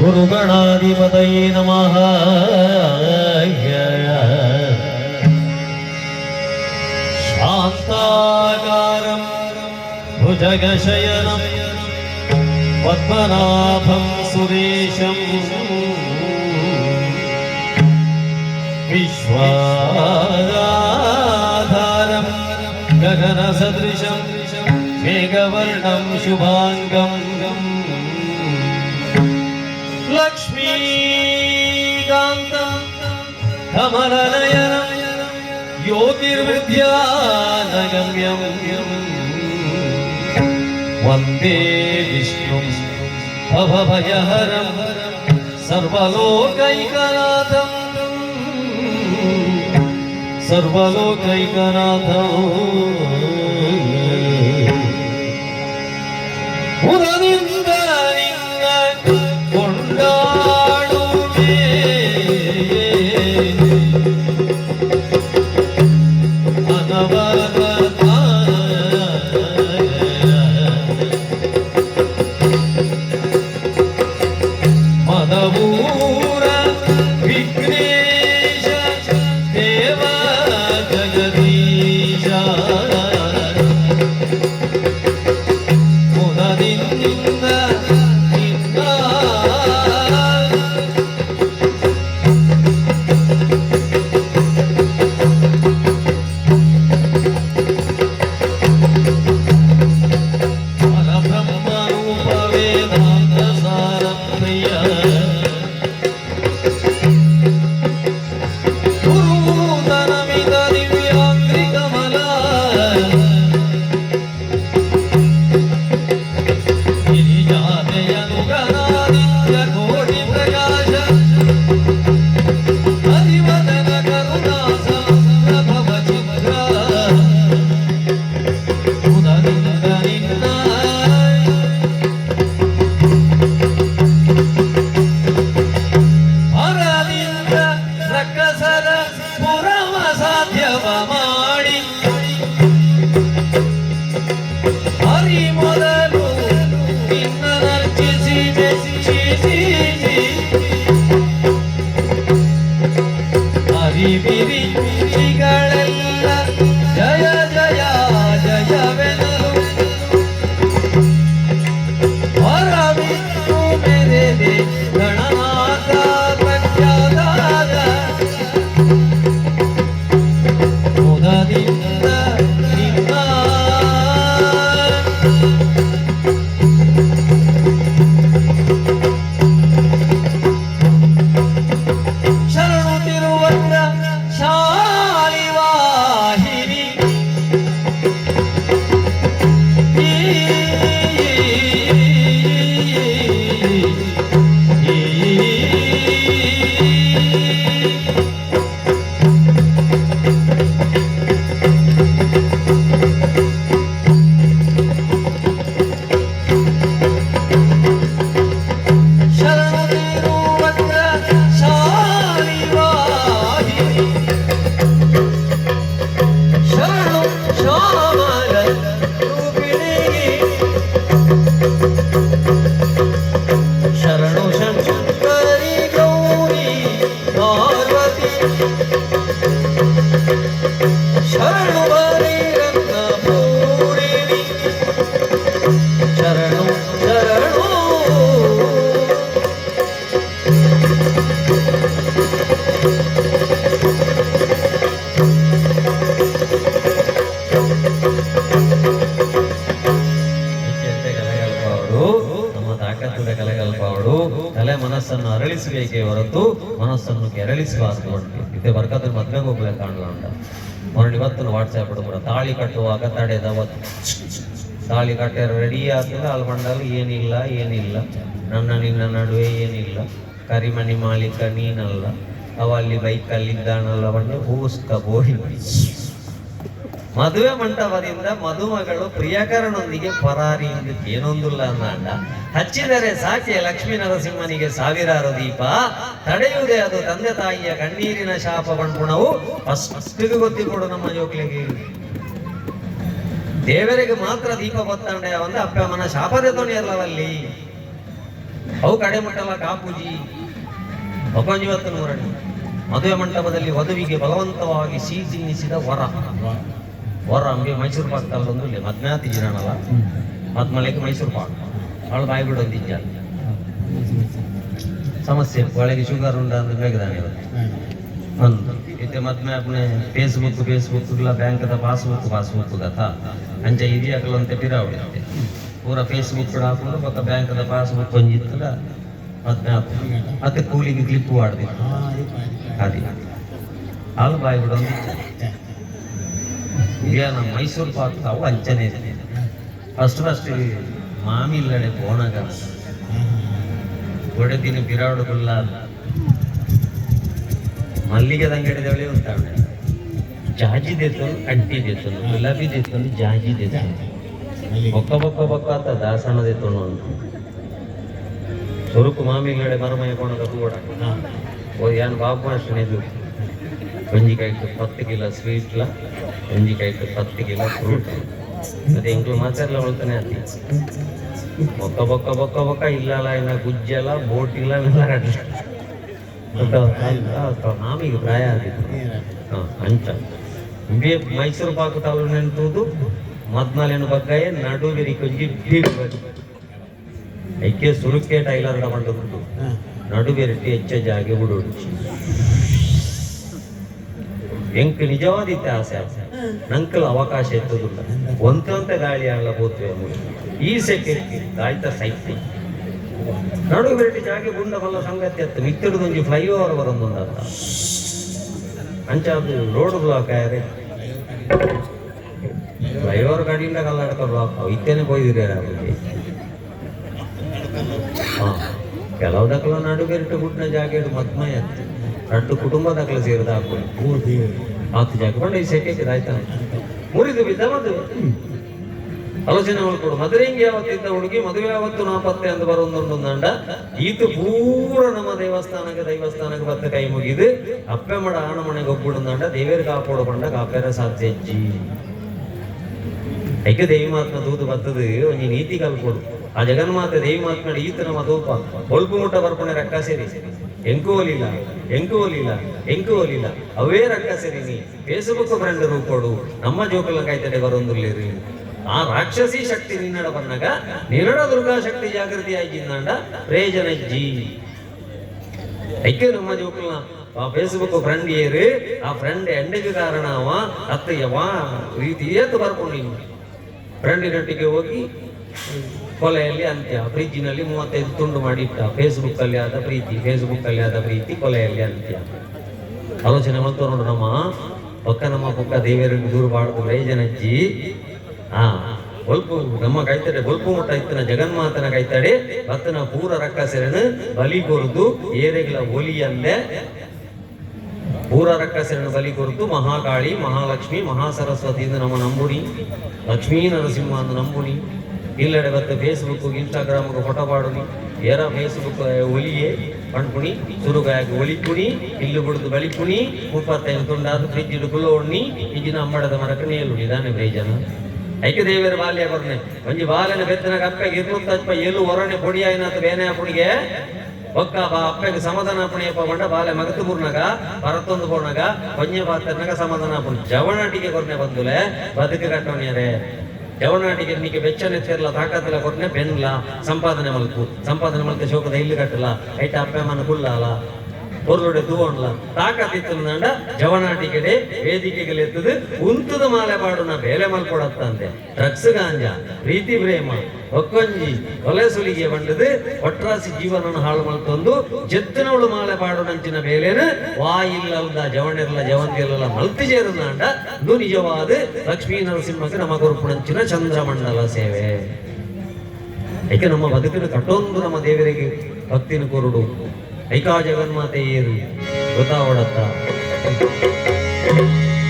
गुरुगणाधिपतये नमः। शान्ताकारं भुजगशयनं पद्मनाभं सुरेशम् विश्वाधारं गगनसदृशं मेघवर्णं शुभाङ्गम् ജ്ഞാനനയനം യോഗിർവിദ്യാനഗമ്യം വന്ദേ വിഷ്ണു ഭവഭയഹരം സർവലോകൈകനാഥം. സർവലോകൈകനാഥം. ತಾಕತ್ತುಡ ಕಲೆಗಲ್ಪವಳು ತಲೆ ಮನಸ್ಸನ್ನು ಅರಳಿಸಬೇಕೇ ಹೊರತು ಮನಸ್ಸನ್ನು ಕೆರಳಿಸಬಾರದು ಉಂಟು ಇದೆ ಬರ್ಕಾದ್ರೆ ಮದ್ವೆಗೆ ಹೋಗ್ಬೇಕು ಕಾಣಲ್ಲ ಅಂತ ಅವ್ರನ್ನ ಇವತ್ತು ವಾಟ್ಸ್ಆ್ಯಪ್ ತಾಳಿ ಕಟ್ಟುವಾಗ ತಡೆದವತ್ತು ತಾಳಿ ಕಟ್ಟೆ ರೆಡಿ ಆಗ್ತದೆ ಅಲ್ಲಿ ಬಂದಾಗ ಏನಿಲ್ಲ ಏನಿಲ್ಲ. ನನ್ನ ನಿನ್ನ ನಡುವೆ ಏನಿಲ್ಲ. ಕರಿಮಣಿ ಮಾಲೀಕ ನೀನಲ್ಲ. ಅವ ಅಲ್ಲಿ ಬೈಕಲ್ಲಿ ಇದ್ದಾನಲ್ಲ ಬಂದು ಹೂಸ್ಕ ಬೋಡಿ ಮದುವೆ ಮಂಟಪದಿಂದ ಮದುಮಗಳು ಪ್ರಿಯಕರನೊಂದಿಗೆ ಪರಾರಿ ಏನೊಂದಿಲ್ಲ ಅಂದ ಹಚ್ಚಿದರೆ ಸಾಕೆ ಲಕ್ಷ್ಮೀ ನರಸಿಂಹನಿಗೆ ಸಾವಿರಾರು ದೀಪ. ತಡೆಯುವುದೇ ಅದು ತಂದೆ ತಾಯಿಯ ಕಣ್ಣೀರಿನ ಶಾಪ ಬಣ್ಗುಣವು ಅಷ್ಟಿಗೆ ಗೊತ್ತಿಕೊಡು ನಮ್ಮ ಜೋಕ್ಲಿಗೆ. ದೇವರಿಗೆ ಮಾತ್ರ ದೀಪ ಗೊತ್ತಂಡೆ ಒಂದು ಅಪ್ಪ ಮನ ಶಾಪದ ತೊಣಿಯಲ್ಲವಲ್ಲಿ ಅವು ಕಡೆ ಮಟ್ಟಲ್ಲ ಕಾಪೂಜಿ. ಒಪ್ಪಂಜಿವತ್ತು ಮೂರನೇ. ಮದುವೆ ಮಂಟಪದಲ್ಲಿ ವಧುವಿಗೆ ಬಲವಂತವಾಗಿ ಸಿಹಿ ತಿನ್ನಿಸಿದ ವರ. ವರ ಹಂಗೆ ಮೈಸೂರು ಪಾಕ್ ತಲ್ಲೊಂದು ಇಲ್ಲ ಮದ್ಮ್ಯಾತಿ ಜಿರಣಲ್ಲ. ಮದ್ಮಲೆಗೆ ಮೈಸೂರು ಪಾಕ್. ಅವಳು ಬಾಯಿ ಬಿಡೊಂದಿದ್ದ ಸಮಸ್ಯೆ ಒಳಗೆ ಶುಗರ್ ಉಂಡ ಅಂದ್ರೆ ಬೇಗದಾನೆ ಒಂದು. ಇತ್ತೆ ಮದ್ಮೆ ಅಪ್ನೆ ಫೇಸ್ಬುಕ್ ಫೇಸ್ಬುಕ್ ಇಲ್ಲ ಬ್ಯಾಂಕದ ಪಾಸ್ಬುಕ್ ಪಾಸ್ಬುಕ್ ಗತ ಅಂಚ ಹಿರಿಯಕಲಂತೆ ಪಿರಾವಡಿತ್ತೆ ಪೂರ ಫೇಸ್ಬುಕ್ ಕೂಡ ಹಾಕೊಂಡು ಪಕ್ಕ ಬ್ಯಾಂಕದ ಪಾಸ್ಬುಕ್ ಹೊಂದಿತ್ತಲ್ಲ ಮದ್ಮೆ ಹಾಕೊಂಡು ಮತ್ತೆ ಕೂಲಿಗೆ ಕ್ಲಿಪ್ ಮಾಡ್ದಿತ್ತು ಅದೇ ಹಾಲು ಬಾಯಿ ಬಿಡೊಂದಿತ್ತು ಈಗ ನಮ್ಮ ಮೈಸೂರು ಪಾಕ್ ತಾವು ಅಂಚನೆ ಇದೆ ಫಸ್ಟ್ ಫಸ್ಟ್ ಮಾಮಿ ಇಲ್ಲಡೆ ಪೋಣಗ ಒಡೆದಿನ ಪಿರಾವಡುಗುಲ್ಲ ಮಲ್ಲಿಗೆದ ಅಂಗಡಿದವಳೆ ಉಂಟಾವಣೆ ಜಾಜಿ ದೇತನು ಅಡ್ಡಿ ದೇತನು ಗುಲಾಬಿ ದೇತನು ಜಾಜಿ ದೇತನು ಬೊಕ್ಕ ಬೊಕ್ಕ ಬೊಕ್ಕ ಆತ ದಾಸಣ ದೇತನು ಅಂತ ಸುರುಕು ಮಾಮಿಗಳಡೆ ಮರಮಯ ಕೊಣಗ ಕೂಡ ಓ ಯಾನ್ ಬಾಬು ಅಷ್ಟನೇದು ಒಂಜಿಕಾಯ್ತು ಪತ್ತು ಕಿಲೋ ಸ್ವೀಟ್ಲ ಒಂಜಿಕಾಯ್ತು ಪತ್ತು ಕಿಲೋ ಫ್ರೂಟ್ ಮತ್ತೆ ಇಂಕ್ಲು ಮಾತಾಡ್ಲ ಉಳ್ತಾನೆ ಅತಿ ಬೊಕ್ಕ ಬೊಕ್ಕ ಬೊಕ್ಕ ಬೊಕ್ಕ ಇಲ್ಲಲ್ಲ ಇನ್ನ ಗುಜ್ಜಲ ಬೋಟಿಲ್ಲ ಎಲ್ಲ ಮಾಮಿಗೆ ಪ್ರಾಯ ಆಗಿತ್ತು ಹಾ, ಅಂಚ ಬೇ ಮೈಸೂರು ಪಾಕು ತಾವು ನೆಂತುದು ಮದ್ನಾಲೇನು ಬಗ್ಗಾಯ ನಡುವಿರಿ ಕೊಂಜಿ ಬಗ್ಗಿ. ಐಕೆ ಸುರುಕೇಟ ಟೈಲರ್ ಬಂದು ನಡುವೆರಟಿ ಹೆಚ್ಚ ಜಾಗೆ ಬಿಡುಡು ಎಂಕ್ ನಿಜವಾದ ಇತಿಹಾಸ ನಂಕಲ್ ಅವಕಾಶ ಎತ್ತದಿಲ್ಲ ಒಂತಂತ ಗಾಳಿ ಹೋದ್ವೆ ಈ ಸೆಕೆ ಗಾಯ್ತ ಸೈತಿ ಬೆಟ್ಟಿ ಜಾಗೆ ಗುಂಡ ಬಲ್ಲ ಸಂಗತಿ ಅತ್ತ ಮಿತ್ತಿಡದೊಂದು ಫ್ಲೈಓವರ್ ಅಂಚ ಅದು ರೋಡ್ ಬ್ಲಾಕ್ ಆಯ್ರೆ ಫ್ಲೈಓವರ್ ಗಾಡಿಯಿಂದ ಕಲ್ಲಾಡ್ಕ ಬ್ಲಾಕ್ ಇತ್ತೇನೆ ಹೋಯ್ದಿರಿ ಅವ್ರಿಗೆ? ಕೆಲವು ದಕ್ಕಲ ನಡುವೆರಟು ಗುಡ್ನ ಜಾಗ ಜಾಗೆ ಮದ್ಮಯ ರಡ್ಡು ಕುಟುಂಬ. ದಾಖಲೆ ಸೇರಿದ ಹಾಕೊಂಡು ಹತ್ತು ಜಾಗ. ಕೊಂಡು ಈ ಸೆಕೆಗೆ ಆಯ್ತಾ? ಮುರಿದು ಬಿದ್ದ ಮದುವೆ. ಆಲೋಚನೆ ಮಾಡ್ಕೊಡು ಮದುವೆಂಗೆ ಯಾವತ್ತಿದ್ದ ಹುಡುಗಿ, ಮದುವೆ ಯಾವತ್ತು ನಾಪತ್ತೆ ಅಂತ ಬರೋದೊಂದು ದಂಡ ಈತು ಪೂರ ನಮ್ಮ ದೇವಸ್ಥಾನಕ್ಕೆ, ದೈವಸ್ಥಾನಕ್ಕೆ ಬತ್ತ ಕೈ ಮುಗಿದು ಅಪ್ಪೆ ಮಡ ಆಣ ಮನೆಗೆ ಒಬ್ಬಡು ದಂಡ ದೇವೇರ್ ಕಾಪೋಡು ಬಂಡ ಕಾಪೇರ ಸಾಧ್ಯ ಅಜ್ಜಿ. ಐಕೆ ದೇವಿ ಮಾತ್ಮ ದೂದು ಬರ್ತದೆ ಒಂಜಿ ನೀತಿ ಕಲ್ಕೊಡು. ಆ ಜಗನ್ಮಾತೆ ದೇವಿ ಮಾತ್ನಾಡಿ ಈತನ ಮತೋಪ ಹೊಲ್ಪು ಮುಟ್ಟ ಬರ್ಪಣೆ ರಕ್ಕ ಸೇರಿ. ಎಂಕು ಒಲಿಲ್ಲ ಎಂಕು ಒಲಿಲ್ಲ ಎಂಕು ಒಲಿಲ್ಲ. ಅವೇ ರಕ್ಕ ಸೇರಿ ನೀ. ಫೇಸ್ಬುಕ್ ಫ್ರೆಂಡ್ ರೂಪೋಡು ನಮ್ಮ ಜೋಕುಲ ಕಾಯ್ತಡೆ ಬರೊಂದುಲ್ಲೇರಿ. ಆ ರಾಕ್ಷಸಿ ಶಕ್ತಿ ನಿನ್ನಡ ಬಂದಾಗ ನಿರಡ ದುರ್ಗಾ ಶಕ್ತಿ ಜಾಗೃತಿ ಆಗಿಂದಂಡ ಪ್ರಯೋಜನ ಜೀ ಐಕ್ಯ ನಮ್ಮ ಜೋಕಲ್ನ ಆ ಫೇಸ್ಬುಕ್ ಫ್ರೆಂಡ್ ಏರು, ಆ ಫ್ರೆಂಡ್ ಎಂಡಿಗೆ ಕಾರಣ ಅವ ಅತ್ತ ಯಾವ ರೀತಿ ಏತು ಬರ್ಕೊಂಡು ಫ್ರೆಂಡಿನೊಟ್ಟಿಗೆ ಹೋಗಿ ಕೊಲೆಯಲ್ಲಿ ಅಂತ್ಯ. ಫ್ರಿಜ್ಜಿನಲ್ಲಿ ಮೂವತ್ತೈದು ತುಂಡು ಮಾಡಿಟ್ಟ. ಫೇಸ್ಬುಕ್ ಅಲ್ಲಿ ಆದ ಪ್ರೀತಿ ಫೇಸ್ಬುಕ್ ಅಲ್ಲಿ ಆದ ಪ್ರೀತಿ, ಕೊಲೆಯಲ್ಲಿ ಅಂತ್ಯ. ಆಲೋಚನೆ ಮಾಡ್ತು ನೋಡು ನಮ್ಮ. ಪಕ್ಕ ನಮ್ಮ ಪಕ್ಕ ದೇವರಿಗೆ ದೂರ ಬಾಡ್ದು ರೈಜನಜ್ಜಿ ಆ ಗೊಲ್ಪು ನಮ್ಮ ಕೈತಡೆ ಗೊಲ್ಪು ಮುಟ್ಟ ಇತ್ತನ ಜಗನ್ಮಾತನ ಕೈತಡೆ ಭಕ್ತನ ಪೂರ ರಕ್ಕ ಸೆರೆನು ಬಲಿ ಕೊರದು ಏರೆಗಳ ಒಲಿಯಲ್ಲೇ. ಪೂರ ರಕ್ಕಸರನ್ನು ಬಲಿ ಕೊರತು ಮಹಾಕಾಳಿ, ಮಹಾಲಕ್ಷ್ಮಿ, ಮಹಾಸರಸ್ವತಿ ಎಂದು ನಮ್ಮ ನಂಬುಣಿ ಲಕ್ಷ್ಮೀ ನರಸಿಂಹ ಅಂದು ನಂಬುನಿ. ಇಲ್ಲಡೆ ಬತ್ತ ಫೇಸ್ಬುಕ್ ಇನ್ಸ್ಟಾಗ್ರಾಮ್ ಫೋಟೋ ಪಾಡುನಿ ಏರ ಫೇಸ್ಬುಕ್ ಒಲಿಯೇ ಪಣ್ಪುಣಿ ಸುರುಗಾಯಕ್ಕೆ ಒಲಿಪುಣಿ ಇಲ್ಲು ಬಿಡುದು ಬಲಿಪುಣಿ ಮುಪ್ಪತ್ತೈದು ತುಂಡಾದ ಫ್ರಿಜ್ ಇಡು ಕುಲ್ಲ ಉಣ್ಣಿ ಇಜಿನ ಅಮ್ಮಡದ ಮರಕ ನೇಲು ನಿಧಾನ ಬೇಜನ. ಐಕ್ಯ ದೇವಿಯರ ಬಾಲ್ಯ ಬರ್ನೆ. ಒಂಜಿ ಬಾಲನ ಬೆತ್ತನ ಅಪ್ಪ ಇರ್ನುತ್ತ ಅಪ್ಪ ಎಲ್ಲು ಹೊರನೆ ಪೊಡಿಯಾಯಿನಾಥ ಬೇನೆ ಅಪ್ಪನಿಗೆ ಒಕ್ಕ ಬಾ ಅಪ್ಪಗೆ ಸಮಾಧಾನ ಪುಣಿಯಪ್ಪ ಮಂಡ ಬಾಲೆ ಮಗತು ಪೂರ್ಣಗ, ಪರತ್ತೊಂದು ಪೂರ್ಣಗ ಕೊನ್ಯ ಪಾತ್ರನಗ ಸಮಾಧಾನ ಪುಣ್ ಟಿಕೆ ಕೊರ್ನೆ ಬಂದುಲೆ, ಬದುಕು ಕಟ್ಟೋಣ್ಯರೆ. ಜವನಾಟಿಗೆ ನಿಮಗೆ ವೆಚ್ಚನೆ ಸೇರ್ಲ, ತಾಕತ್ತಿಲ್ಲ ಕೊರ್ನೆ ಬೆನ್ಲ, ಸಂಪಾದನೆ ಮಲ್ಕು. ಸಂಪಾದನೆ ಮಲ್ಕ ಶೋಕದ ಇಲ್ಲಿ ಕಟ್ಟಲ. ಐಟ ಅಪ್ಪೆ ಮನ ಕುಳ್ಳಾಲ பொருளுடைய தூவன்ல ತಾಕತ್ತಿತ್ತಂದ ಜವನಾಟಿಕೆಡೆ ವೇದಿಕೆಗಳೆತ್ತದು ಉಂತದ ಮಾಲೆ ಪಾಡುನ ಬೇಲೆ ಮಲ್ಕೊಡತ್ತಂತೆ ಡ್ರಗ್ಸ್ ಗಾಂಜ ಪ್ರೀತಿ ಪ್ರೇಮ ಒಕ್ಕೊಂಜಿ ಕೊಲೆ ಸುಲಿಗೆ ಬಂಡದು ಒಟ್ರಾಸಿ ಜೀವನನ ಹಾಳು ಮಲ್ತೊಂದು ಜತ್ತಿನವಳು ಮಾಲೆ ಪಾಡುನಂಚಿನ ಬೇಲೆನು ವಾಯಿಲ್ಲಲ್ದ ಜವಣಿರ್ಲ ಜವಂತಿರ್ಲ ಮಲ್ತಿ ಸೇರುನಾಂಡ ಇದು ನಿಜವಾದ ಲಕ್ಷ್ಮೀ ನರಸಿಂಹಕ್ಕೆ ನಮ್ಮ ಕೊರುಪುಣಂಚಿನ ಚಂದ್ರಮಂಡಲ ಸೇವೆ ಏಕೆ ನಮ್ಮ ಬದುಕಿನ ಕಟ್ಟೊಂದು ನಮ್ಮ ದೇವರಿಗೆ ಭಕ್ತಿನ ಕೊರುಡು ಐಕಾ ಜಗನ್ಮಾತೆ ಗೊತ್ತಾ ಗೊತ್ತಾವಡತ್ತ